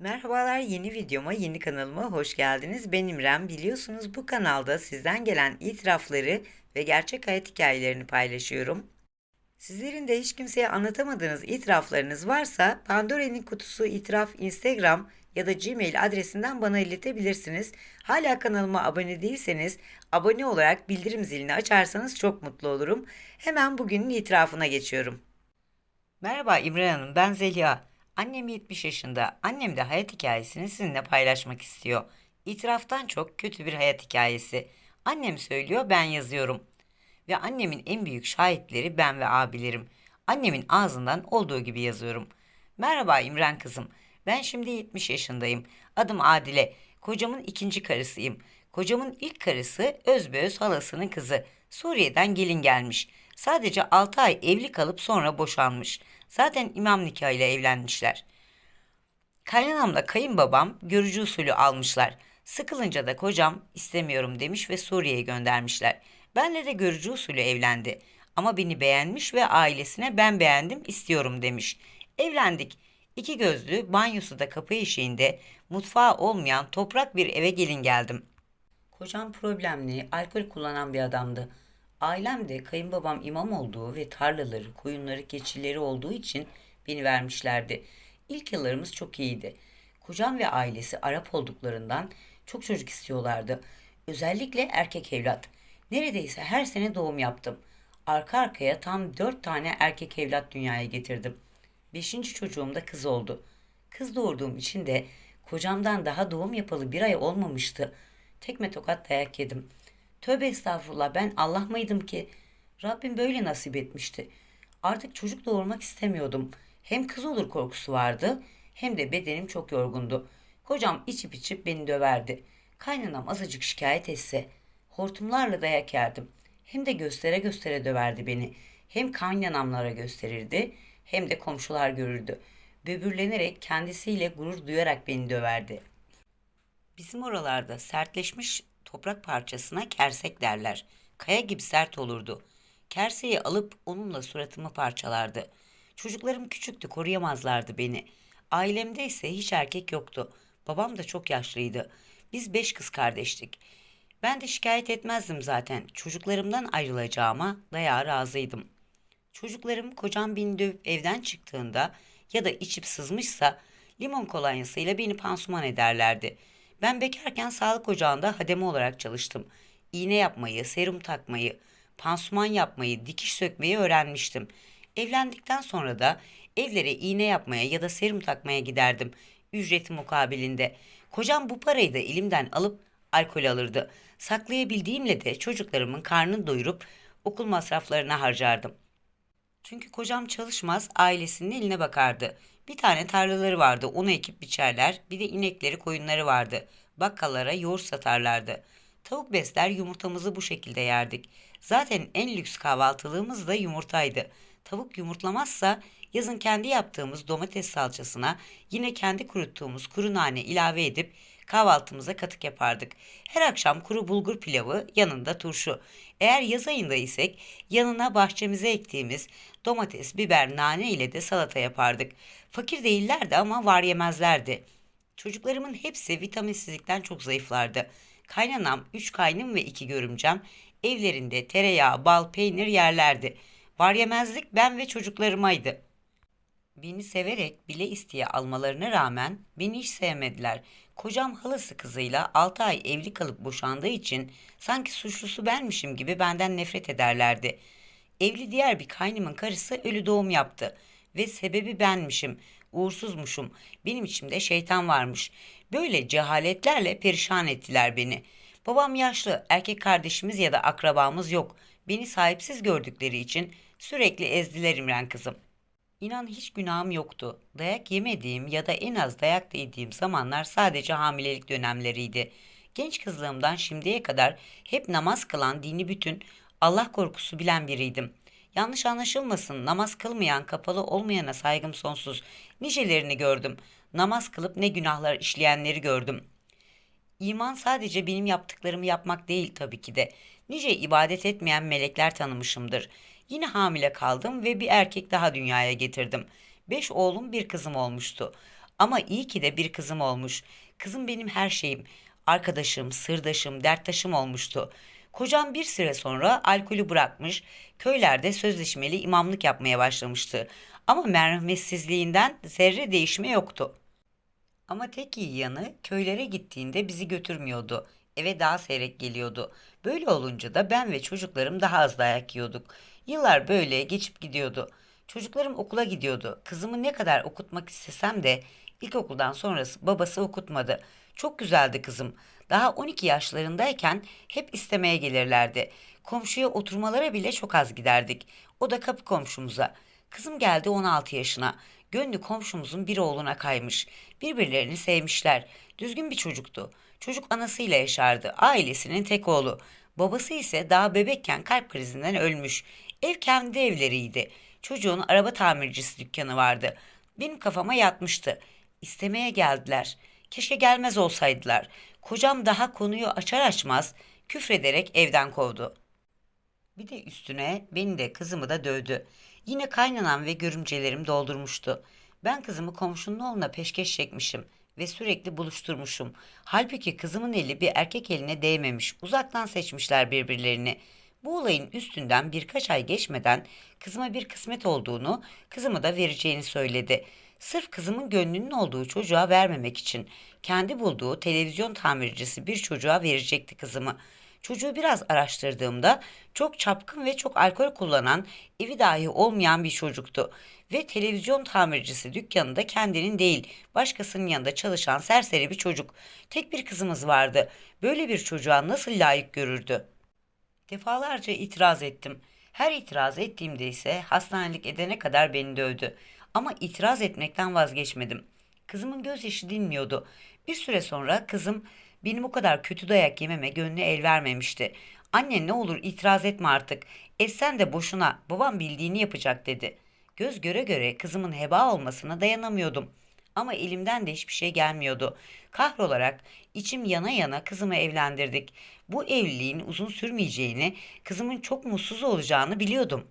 Merhabalar yeni videoma, yeni kanalıma hoş geldiniz. Ben İmren. Biliyorsunuz bu kanalda sizden gelen itirafları ve gerçek hayat hikayelerini paylaşıyorum. Sizlerin de hiç kimseye anlatamadığınız itiraflarınız varsa Pandora'nın kutusu itiraf Instagram ya da Gmail adresinden bana iletebilirsiniz. Hala kanalıma abone değilseniz abone olarak bildirim zilini açarsanız çok mutlu olurum. Hemen bugünün itirafına geçiyorum. Merhaba İmran Hanım, ben Zeliha. Annem 70 yaşında. Annem de hayat hikayesini sizinle paylaşmak istiyor. İtiraftan çok kötü bir hayat hikayesi. Annem söylüyor, ben yazıyorum. Ve annemin en büyük şahitleri ben ve abilerim. Annemin ağzından olduğu gibi yazıyorum. Merhaba İmran kızım. Ben şimdi 70 yaşındayım. Adım Adile. Kocamın ikinci karısıyım. Kocamın ilk karısı Özbeöz halasının kızı. Suriye'den gelin gelmiş. Sadece 6 ay evli kalıp sonra boşanmış. Zaten imam nikahıyla evlenmişler. Kaynanamla kayınbabam görücü usulü almışlar. Sıkılınca da kocam istemiyorum demiş ve Suriye'ye göndermişler. Benle de görücü usulü evlendi. Ama beni beğenmiş ve ailesine ben beğendim istiyorum demiş. Evlendik. İki gözlü, banyosu da kapı eşiğinde, mutfağı olmayan toprak bir eve gelin geldim. Kocam problemli, alkol kullanan bir adamdı. Ailem de kayınbabam imam olduğu ve tarlaları, koyunları, keçileri olduğu için beni vermişlerdi. İlk yıllarımız çok iyiydi. Kocam ve ailesi Arap olduklarından çok çocuk istiyorlardı. Özellikle erkek evlat. Neredeyse her sene doğum yaptım. Arka arkaya tam dört tane erkek evlat dünyaya getirdim. Beşinci çocuğum da kız oldu. Kız doğurduğum için de kocamdan daha doğum yapalı bir ay olmamıştı. Tekme tokat dayak yedim. Tövbe estağfurullah ben Allah mıydım ki? Rabbim böyle nasip etmişti. Artık çocuk doğurmak istemiyordum. Hem kız olur korkusu vardı hem de bedenim çok yorgundu. Kocam içip içip beni döverdi. Kaynanam azıcık şikayet etse hortumlarla dayak yerdim. Hem de göstere göstere döverdi beni. Hem kaynanamlara gösterirdi hem de komşular görürdü. Böbürlenerek kendisiyle gurur duyarak beni döverdi. Bizim oralarda sertleşmiş toprak parçasına kersek derler. Kaya gibi sert olurdu. Kerseyi alıp onunla suratımı parçalardı. Çocuklarım küçüktü, koruyamazlardı beni. Ailemde ise hiç erkek yoktu. Babam da çok yaşlıydı. Biz beş kız kardeştik. Ben de şikayet etmezdim zaten. Çocuklarımdan ayrılacağıma dayağa razıydım. Çocuklarım kocam beni dövüp evden çıktığında ya da içip sızmışsa limon kolonyasıyla beni pansuman ederlerdi. Ben bekarken sağlık ocağında hademe olarak çalıştım. İğne yapmayı, serum takmayı, pansuman yapmayı, dikiş sökmeyi öğrenmiştim. Evlendikten sonra da evlere iğne yapmaya ya da serum takmaya giderdim. Ücreti mukabilinde. Kocam bu parayı da elimden alıp alkol alırdı. Saklayabildiğimle de çocuklarımın karnını doyurup okul masraflarına harcardım. Çünkü kocam çalışmaz, ailesinin eline bakardı. Bir tane tarlaları vardı, onu ekip biçerler. Bir de inekleri, koyunları vardı. Bakkallara yoğurt satarlardı. Tavuk besler, yumurtamızı bu şekilde yerdik. Zaten en lüks kahvaltılığımız da yumurtaydı. Tavuk yumurtlamazsa yazın kendi yaptığımız domates salçasına yine kendi kuruttuğumuz kuru nane ilave edip kahvaltımıza katık yapardık. Her akşam kuru bulgur pilavı, yanında turşu. Eğer yaz ayında isek yanına bahçemize ektiğimiz domates, biber, nane ile de salata yapardık. Fakir değillerdi ama var yemezlerdi. Çocuklarımın hepsi vitaminsizlikten çok zayıflardı. Kaynanam, üç kaynım ve iki görümcem evlerinde tereyağı, bal, peynir yerlerdi. Var yemezlik ben ve çocuklarımaydı. Beni severek bile isteye almalarına rağmen beni hiç sevmediler. Kocam halası kızıyla 6 ay evli kalıp boşandığı için sanki suçlusu benmişim gibi benden nefret ederlerdi. Evli diğer bir kaynımın karısı ölü doğum yaptı ve sebebi benmişim. Uğursuzmuşum. Benim içimde şeytan varmış. Böyle cehaletlerle perişan ettiler beni. Babam yaşlı, erkek kardeşimiz ya da akrabamız yok. Beni sahipsiz gördükleri için sürekli ezdiler İmren kızım. İnan hiç günahım yoktu. Dayak yemediğim ya da en az dayak da yediğim zamanlar sadece hamilelik dönemleriydi. Genç kızlığımdan şimdiye kadar hep namaz kılan dini bütün, Allah korkusu bilen biriydim. Yanlış anlaşılmasın, namaz kılmayan, kapalı olmayana saygım sonsuz. Nicelerini gördüm. Namaz kılıp ne günahlar işleyenleri gördüm. İman sadece benim yaptıklarımı yapmak değil tabii ki de. Nice ibadet etmeyen melekler tanımışımdır. Yine hamile kaldım ve bir erkek daha dünyaya getirdim. Beş oğlum bir kızım olmuştu. Ama iyi ki de bir kızım olmuş. Kızım benim her şeyim. Arkadaşım, sırdaşım, derttaşım olmuştu. Kocam bir süre sonra alkolü bırakmış, köylerde sözleşmeli imamlık yapmaya başlamıştı. Ama merhametsizliğinden zerre değişme yoktu. Ama tek iyi yanı köylere gittiğinde bizi götürmüyordu. Eve daha seyrek geliyordu. Böyle olunca da ben ve çocuklarım daha az dayak yiyorduk. Yıllar böyle geçip gidiyordu. Çocuklarım okula gidiyordu. Kızımı ne kadar okutmak istesem de ilkokuldan sonrası babası okutmadı. Çok güzeldi kızım. Daha 12 yaşlarındayken hep istemeye gelirlerdi. Komşuya oturmalara bile çok az giderdik. O da kapı komşumuza. Kızım geldi 16 yaşına. Gönlü komşumuzun bir oğluna kaymış. Birbirlerini sevmişler. Düzgün bir çocuktu. Çocuk anasıyla yaşardı. Ailesinin tek oğlu. Babası ise daha bebekken kalp krizinden ölmüş. Ev kendi evleriydi. Çocuğun araba tamircisi dükkanı vardı. Benim kafama yatmıştı. İstemeye geldiler. Keşke gelmez olsaydılar. Kocam daha konuyu açar açmaz küfrederek evden kovdu. Bir de üstüne beni de kızımı da dövdü. Yine kaynanam ve görümcelerim doldurmuştu. Ben kızımı komşunun oğluna peşkeş çekmişim ve sürekli buluşturmuşum. Halbuki kızımın eli bir erkek eline değmemiş, uzaktan seçmişler birbirlerini. Bu olayın üstünden birkaç ay geçmeden kızıma bir kısmet olduğunu, kızımı da vereceğini söyledi. Sırf kızımın gönlünün olduğu çocuğa vermemek için kendi bulduğu televizyon tamircisi bir çocuğa verecekti kızımı. Çocuğu biraz araştırdığımda çok çapkın ve çok alkol kullanan, evi dahi olmayan bir çocuktu. Ve televizyon tamircisi dükkanında kendinin değil, başkasının yanında çalışan serseri bir çocuk. Tek bir kızımız vardı. Böyle bir çocuğa nasıl layık görürdü? Defalarca itiraz ettim. Her itiraz ettiğimde ise hastanelik edene kadar beni dövdü. Ama itiraz etmekten vazgeçmedim. Kızımın gözyaşı dinmiyordu. Bir süre sonra kızım benim o kadar kötü dayak yememe gönlü el vermemişti. Anne ne olur itiraz etme artık. Etsen de boşuna babam bildiğini yapacak dedi. Göz göre göre kızımın heba olmasına dayanamıyordum. Ama elimden de hiçbir şey gelmiyordu. Kahrolarak içim yana yana kızımı evlendirdik. Bu evliliğin uzun sürmeyeceğini, kızımın çok mutsuz olacağını biliyordum.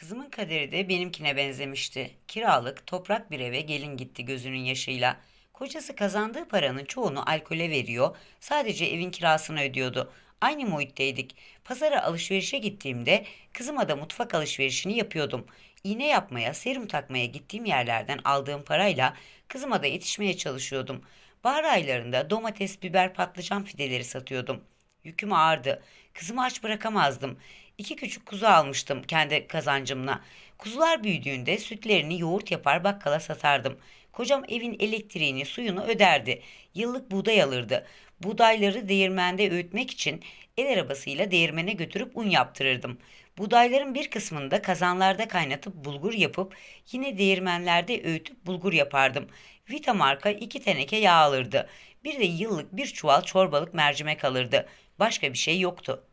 Kızımın kaderi de benimkine benzemişti. Kiralık, toprak bir eve gelin gitti gözünün yaşıyla. Kocası kazandığı paranın çoğunu alkole veriyor, sadece evin kirasını ödüyordu. Aynı muhitteydik. Pazara alışverişe gittiğimde kızıma da mutfak alışverişini yapıyordum. İğne yapmaya, serum takmaya gittiğim yerlerden aldığım parayla kızıma da yetişmeye çalışıyordum. Bahar aylarında domates, biber, patlıcan fideleri satıyordum. Yüküm ağırdı. Kızımı aç bırakamazdım. İki küçük kuzu almıştım kendi kazancımla. Kuzular büyüdüğünde sütlerini yoğurt yapar bakkala satardım. Kocam evin elektriğini, suyunu öderdi. Yıllık buğday alırdı. Buğdayları değirmende öğütmek için el arabasıyla değirmene götürüp un yaptırırdım. Buğdayların bir kısmını da kazanlarda kaynatıp bulgur yapıp yine değirmenlerde öğütüp bulgur yapardım. Vita marka iki teneke yağ alırdı. Bir de yıllık bir çuval çorbalık mercimek alırdı. Başka bir şey yoktu.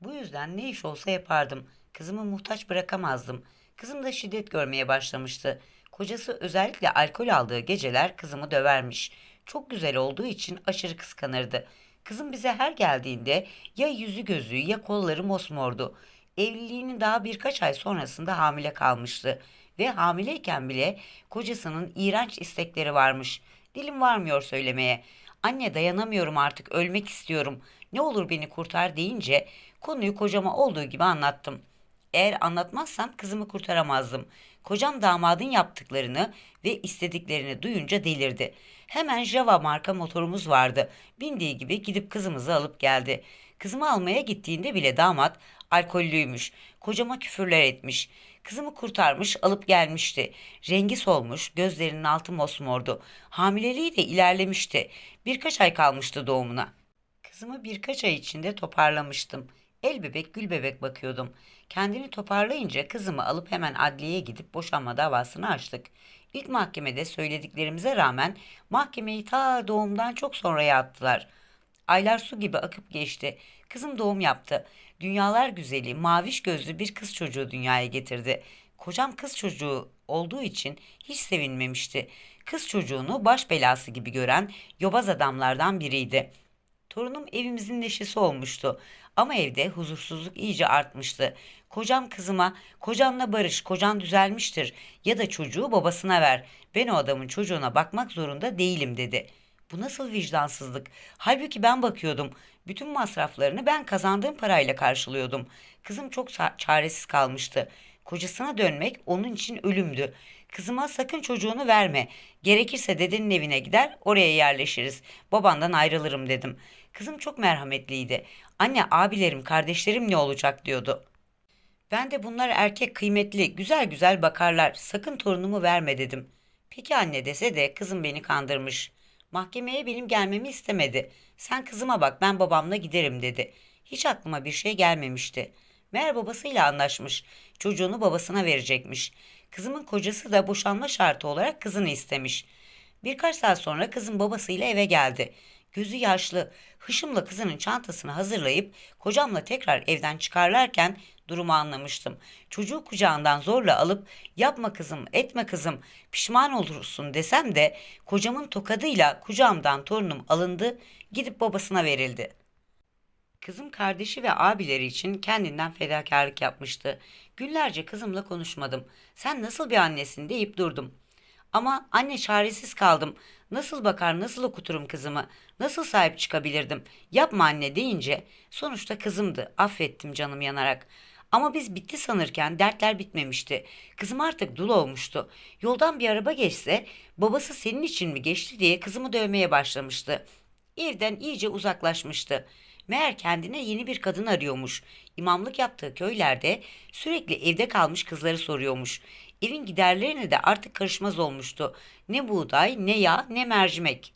Bu yüzden ne iş olsa yapardım. Kızımı muhtaç bırakamazdım. Kızım da şiddet görmeye başlamıştı. Kocası özellikle alkol aldığı geceler kızımı dövermiş. Çok güzel olduğu için aşırı kıskanırdı. Kızım bize her geldiğinde ya yüzü gözü ya kolları mosmordu. Evliliğinin daha birkaç ay sonrasında hamile kalmıştı ve hamileyken bile kocasının iğrenç istekleri varmış. Dilim varmıyor söylemeye. Anne dayanamıyorum artık ölmek istiyorum. Ne olur beni kurtar deyince konuyu kocama olduğu gibi anlattım. Eğer anlatmazsam kızımı kurtaramazdım. Kocam damadın yaptıklarını ve istediklerini duyunca delirdi. Hemen Java marka motorumuz vardı. Bindiği gibi gidip kızımızı alıp geldi. Kızımı almaya gittiğinde bile damat alkollüymüş. Kocama küfürler etmiş. Kızımı kurtarmış, alıp gelmişti. Rengi solmuş, gözlerinin altı mosmordu. Hamileliği de ilerlemişti. Birkaç ay kalmıştı doğumuna. Kızımı birkaç ay içinde toparlamıştım. El bebek gül bebek bakıyordum. Kendini toparlayınca kızımı alıp hemen adliyeye gidip boşanma davasını açtık. İlk mahkemede söylediklerimize rağmen mahkemeyi ta doğumdan çok sonraya attılar. Aylar su gibi akıp geçti. Kızım doğum yaptı. Dünyalar güzeli, maviş gözlü bir kız çocuğu dünyaya getirdi. Kocam kız çocuğu olduğu için hiç sevinmemişti. Kız çocuğunu baş belası gibi gören yobaz adamlardan biriydi. Torunum evimizin neşesi olmuştu. Ama evde huzursuzluk iyice artmıştı. Kocam kızıma, kocanla barış, kocan düzelmiştir ya da çocuğu babasına ver. Ben o adamın çocuğuna bakmak zorunda değilim dedi. Bu nasıl vicdansızlık? Halbuki ben bakıyordum. Bütün masraflarını ben kazandığım parayla karşılıyordum. Kızım çok çaresiz kalmıştı. Kocasına dönmek onun için ölümdü. Kızıma sakın çocuğunu verme. Gerekirse dedenin evine gider, oraya yerleşiriz. Babandan ayrılırım dedim. Kızım çok merhametliydi. Anne, abilerim, kardeşlerim ne olacak diyordu. Ben de bunlar erkek kıymetli, güzel güzel bakarlar. Sakın torunumu verme dedim. Peki anne dese de kızım beni kandırmış. Mahkemeye benim gelmemi istemedi. Sen kızıma bak ben babamla giderim dedi. Hiç aklıma bir şey gelmemişti. Meğer babasıyla anlaşmış. Çocuğunu babasına verecekmiş. Kızımın kocası da boşanma şartı olarak kızını istemiş. Birkaç saat sonra kızım babasıyla eve geldi. Gözü yaşlı, hışımla kızının çantasını hazırlayıp kocamla tekrar evden çıkarlarken durumu anlamıştım. Çocuğu kucağından zorla alıp yapma kızım, etme kızım, pişman olursun desem de kocamın tokadıyla kucağımdan torunum alındı, gidip babasına verildi. Kızım kardeşi ve abileri için kendinden fedakarlık yapmıştı. Günlerce kızımla konuşmadım. Sen nasıl bir annesin deyip durdum. Ama anne çaresiz kaldım. Nasıl bakar, nasıl okuturum kızımı? Nasıl sahip çıkabilirdim? Yapma anne deyince sonuçta kızımdı. Affettim canım yanarak. Ama biz bitti sanırken dertler bitmemişti. Kızım artık dul olmuştu. Yoldan bir araba geçse babası senin için mi geçti diye kızımı dövmeye başlamıştı. Evden iyice uzaklaşmıştı. Meğer kendine yeni bir kadın arıyormuş. İmamlık yaptığı köylerde sürekli evde kalmış kızları soruyormuş. Evin giderlerine de artık karışmaz olmuştu. Ne buğday, ne yağ, ne mercimek.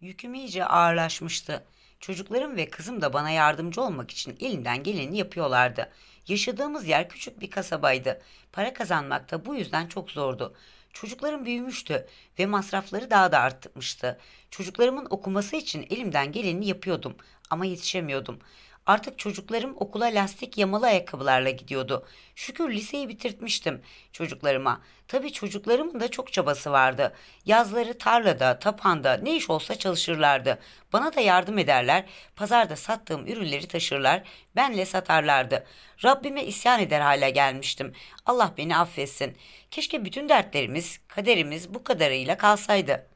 Yüküm iyice ağırlaşmıştı. Çocuklarım ve kızım da bana yardımcı olmak için elinden geleni yapıyorlardı. Yaşadığımız yer küçük bir kasabaydı. Para kazanmak da bu yüzden çok zordu. Çocuklarım büyümüştü ve masrafları daha da artmıştı. Çocuklarımın okuması için elimden geleni yapıyordum ama yetişemiyordum. Artık çocuklarım okula lastik yamalı ayakkabılarla gidiyordu. Şükür liseyi bitirtmiştim çocuklarıma. Tabii çocuklarımın da çok çabası vardı. Yazları tarlada, tapanda ne iş olsa çalışırlardı. Bana da yardım ederler. Pazarda sattığım ürünleri taşırlar. Benle satarlardı. Rabbime isyan eder hale gelmiştim. Allah beni affetsin. Keşke bütün dertlerimiz, kaderimiz bu kadarıyla kalsaydı.''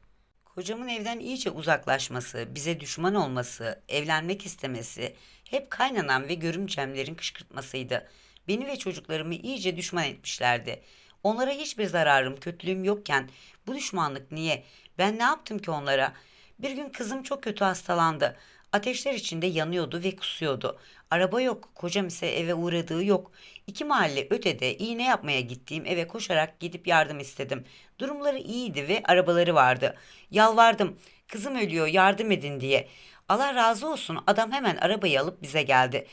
Kocamın evden iyice uzaklaşması, bize düşman olması, evlenmek istemesi hep kaynanan ve görümcemlerin kışkırtmasıydı. Beni ve çocuklarımı iyice düşman etmişlerdi. Onlara hiçbir zararım, kötülüğüm yokken bu düşmanlık niye? Ben ne yaptım ki onlara? Bir gün kızım çok kötü hastalandı. Ateşler içinde yanıyordu ve kusuyordu. Araba yok, kocam ise eve uğradığı yok. İki mahalle ötede iğne yapmaya gittiğim eve koşarak gidip yardım istedim. Durumları iyiydi ve arabaları vardı. Yalvardım, kızım ölüyor yardım edin diye. Allah razı olsun adam hemen arabayı alıp bize geldi.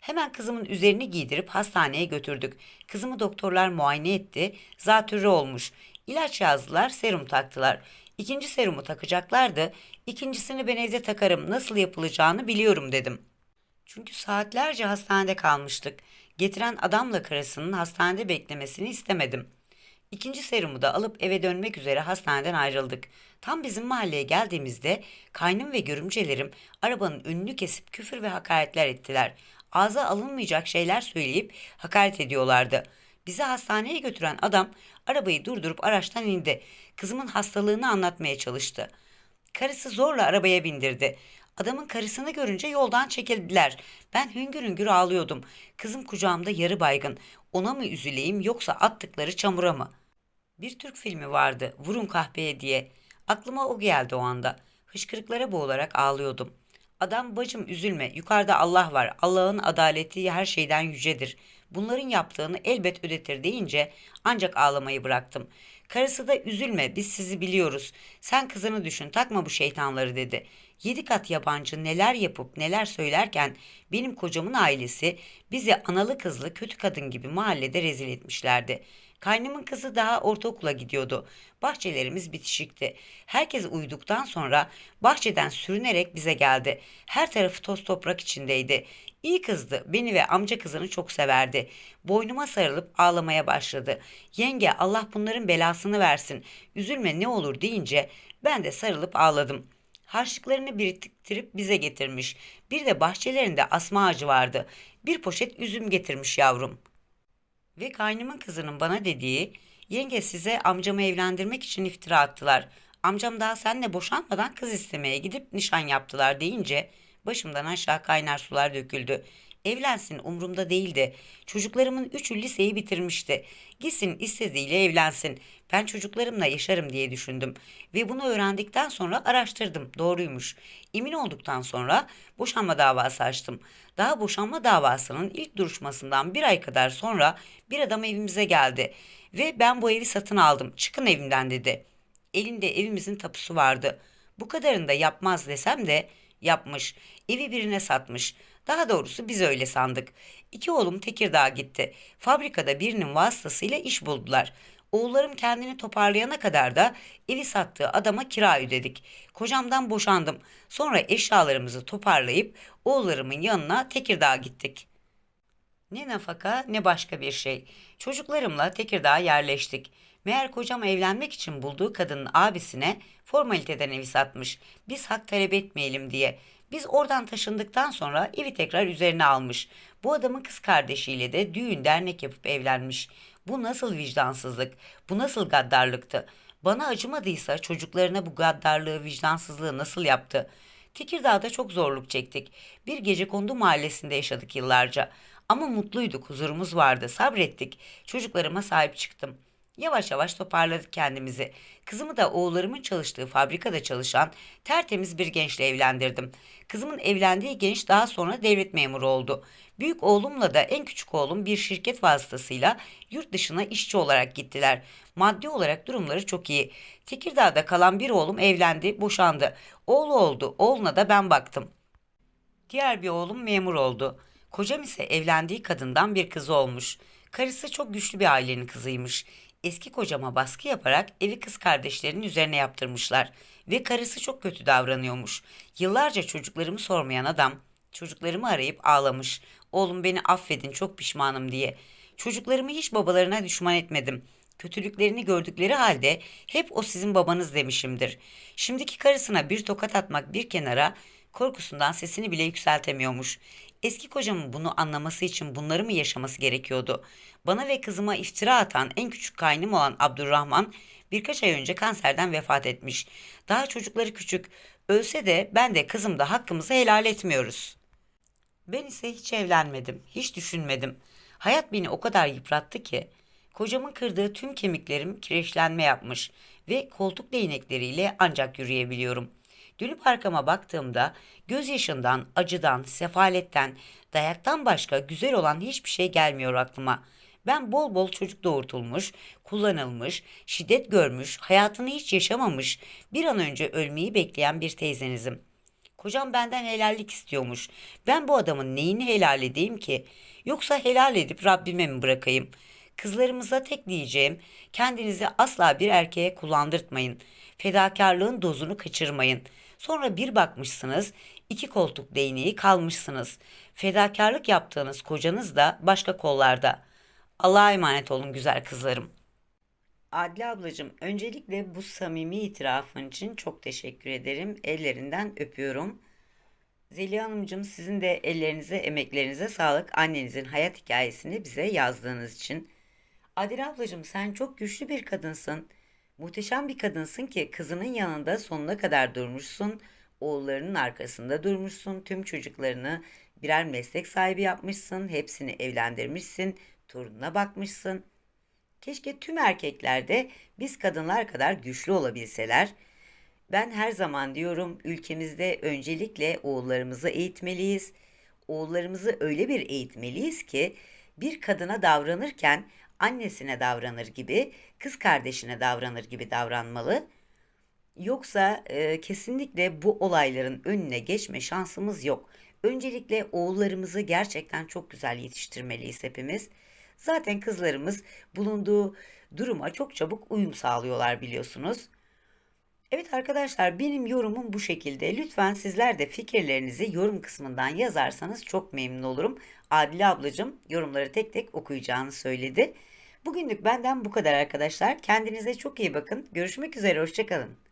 Hemen kızımın üzerini giydirip hastaneye götürdük. Kızımı doktorlar muayene etti. Zatürre olmuş. İlaç yazdılar, serum taktılar. İkinci serumu takacaklardı. İkincisini ben evde takarım. Nasıl yapılacağını biliyorum dedim. Çünkü saatlerce hastanede kalmıştık. Getiren adamla karısının hastanede beklemesini istemedim. İkinci serumu da alıp eve dönmek üzere hastaneden ayrıldık. Tam bizim mahalleye geldiğimizde kaynım ve görümcelerim arabanın önünü kesip küfür ve hakaretler ettiler. Ağza alınmayacak şeyler söyleyip hakaret ediyorlardı. Bizi hastaneye götüren adam arabayı durdurup araçtan indi. Kızımın hastalığını anlatmaya çalıştı. Karısı zorla arabaya bindirdi. Adamın karısını görünce yoldan çekildiler. Ben hüngür hüngür ağlıyordum. Kızım kucağımda yarı baygın. Ona mı üzüleyim yoksa attıkları çamura mı? Bir Türk filmi vardı. Vurun kahpeye diye. Aklıma o geldi o anda. Hışkırıklara boğularak ağlıyordum. Adam bacım üzülme. Yukarıda Allah var. Allah'ın adaleti her şeyden yücedir. Bunların yaptığını elbet ödetir deyince ancak ağlamayı bıraktım. Karısı da üzülme biz sizi biliyoruz. Sen kızını düşün takma bu şeytanları dedi. Yedi kat yabancı neler yapıp neler söylerken benim kocamın ailesi bizi analı kızlı kötü kadın gibi mahallede rezil etmişlerdi. Kaynımın kızı daha ortaokula gidiyordu. Bahçelerimiz bitişikti. Herkes uyuduktan sonra bahçeden sürünerek bize geldi. Her tarafı toz toprak içindeydi. İyi kızdı. Beni ve amca kızını çok severdi. Boynuma sarılıp ağlamaya başladı. Yenge Allah bunların belasını versin. Üzülme ne olur deyince ben de sarılıp ağladım. Harçlıklarını biriktirip bize getirmiş. Bir de bahçelerinde asma ağacı vardı. Bir poşet üzüm getirmiş yavrum. Ve kaynımın kızının bana dediği, yenge size amcamı evlendirmek için iftira attılar. Amcam daha seninle boşanmadan kız istemeye gidip nişan yaptılar deyince başımdan aşağı kaynar sular döküldü. Evlensin umurumda değildi. Çocuklarımın üçü liseyi bitirmişti. Gitsin istediğiyle evlensin. Ben çocuklarımla yaşarım diye düşündüm. Ve bunu öğrendikten sonra araştırdım. Doğruymuş. Emin olduktan sonra boşanma davası açtım. Daha boşanma davasının ilk duruşmasından bir ay kadar sonra bir adam evimize geldi. Ve ben bu evi satın aldım. Çıkın evimden dedi. Elinde evimizin tapusu vardı. Bu kadarını da yapmaz desem de yapmış. Evi birine satmış. Daha doğrusu biz öyle sandık. İki oğlum Tekirdağ'a gitti. Fabrikada birinin vasıtasıyla iş buldular. Oğullarım kendini toparlayana kadar da evi sattığı adama kira ödedik. Kocamdan boşandım. Sonra eşyalarımızı toparlayıp oğullarımın yanına Tekirdağ'a gittik. Ne nafaka ne başka bir şey. Çocuklarımla Tekirdağ'a yerleştik. Meğer kocam evlenmek için bulduğu kadının abisine formaliteden evi satmış. Biz hak talep etmeyelim diye. Biz oradan taşındıktan sonra evi tekrar üzerine almış. Bu adamın kız kardeşiyle de düğün dernek yapıp evlenmiş. Bu nasıl vicdansızlık? Bu nasıl gaddarlıktı? Bana acımadıysa çocuklarına bu gaddarlığı, vicdansızlığı nasıl yaptı? Tekirdağ'da çok zorluk çektik. Bir gece kondu mahallesinde yaşadık yıllarca. Ama mutluyduk, huzurumuz vardı, sabrettik. Çocuklarıma sahip çıktım. Yavaş yavaş toparladık kendimizi. Kızımı da oğullarımın çalıştığı fabrikada çalışan tertemiz bir gençle evlendirdim. Kızımın evlendiği genç daha sonra devlet memuru oldu. Büyük oğlumla da en küçük oğlum bir şirket vasıtasıyla yurt dışına işçi olarak gittiler. Maddi olarak durumları çok iyi. Tekirdağ'da kalan bir oğlum evlendi, boşandı. Oğlu oldu, oğluna da ben baktım. Diğer bir oğlum memur oldu. Kocam ise evlendiği kadından bir kızı olmuş. Karısı çok güçlü bir ailenin kızıymış. Eski kocama baskı yaparak evi kız kardeşlerinin üzerine yaptırmışlar ve karısı çok kötü davranıyormuş. Yıllarca çocuklarımı sormayan adam çocuklarımı arayıp ağlamış. Oğlum beni affedin çok pişmanım diye. Çocuklarımı hiç babalarına düşman etmedim. Kötülüklerini gördükleri halde hep o sizin babanız demişimdir. Şimdiki karısına bir tokat atmak bir kenara korkusundan sesini bile yükseltemiyormuş. Eski kocamın bunu anlaması için bunları mı yaşaması gerekiyordu? Bana ve kızıma iftira atan en küçük kaynım olan Abdurrahman birkaç ay önce kanserden vefat etmiş. Daha çocukları küçük. Ölse de ben de kızım da hakkımızı helal etmiyoruz. Ben ise hiç evlenmedim, hiç düşünmedim. Hayat beni o kadar yıprattı ki. Kocamın kırdığı tüm kemiklerim kireçlenme yapmış ve koltuk değnekleriyle ancak yürüyebiliyorum. Dönüp arkama baktığımda gözyaşından, acıdan, sefaletten, dayaktan başka güzel olan hiçbir şey gelmiyor aklıma. Ben bol bol çocuk doğurtulmuş, kullanılmış, şiddet görmüş, hayatını hiç yaşamamış, bir an önce ölmeyi bekleyen bir teyzenizim. Kocam benden helallik istiyormuş. Ben bu adamın neyini helal edeyim ki? Yoksa helal edip Rabbime mi bırakayım? Kızlarımıza tek diyeceğim, kendinizi asla bir erkeğe kullandırtmayın. Fedakarlığın dozunu kaçırmayın. Sonra bir bakmışsınız, iki koltuk değneği kalmışsınız. Fedakarlık yaptığınız kocanız da başka kollarda. Allah'a emanet olun güzel kızlarım. Adli ablacığım, öncelikle bu samimi itirafın için çok teşekkür ederim. Ellerinden öpüyorum. Zeliha Hanımcığım sizin de ellerinize, emeklerinize sağlık. Annenizin hayat hikayesini bize yazdığınız için. Adil ablacığım sen çok güçlü bir kadınsın. Muhteşem bir kadınsın ki kızının yanında sonuna kadar durmuşsun. Oğullarının arkasında durmuşsun. Tüm çocuklarını birer meslek sahibi yapmışsın. Hepsini evlendirmişsin. Torununa bakmışsın. Keşke tüm erkekler de biz kadınlar kadar güçlü olabilseler. Ben her zaman diyorum ülkemizde öncelikle oğullarımızı eğitmeliyiz. Oğullarımızı öyle bir eğitmeliyiz ki bir kadına davranırken annesine davranır gibi, kız kardeşine davranır gibi davranmalı. Yoksa e, kesinlikle bu olayların önüne geçme şansımız yok. Öncelikle oğullarımızı gerçekten çok güzel yetiştirmeliyiz hepimiz. Zaten kızlarımız bulunduğu duruma çok çabuk uyum sağlıyorlar biliyorsunuz. Evet arkadaşlar benim yorumum bu şekilde. Lütfen sizler de fikirlerinizi yorum kısmından yazarsanız çok memnun olurum. Adile ablacığım yorumları tek tek okuyacağını söyledi. Bugünlük benden bu kadar arkadaşlar. Kendinize çok iyi bakın. Görüşmek üzere, hoşçakalın.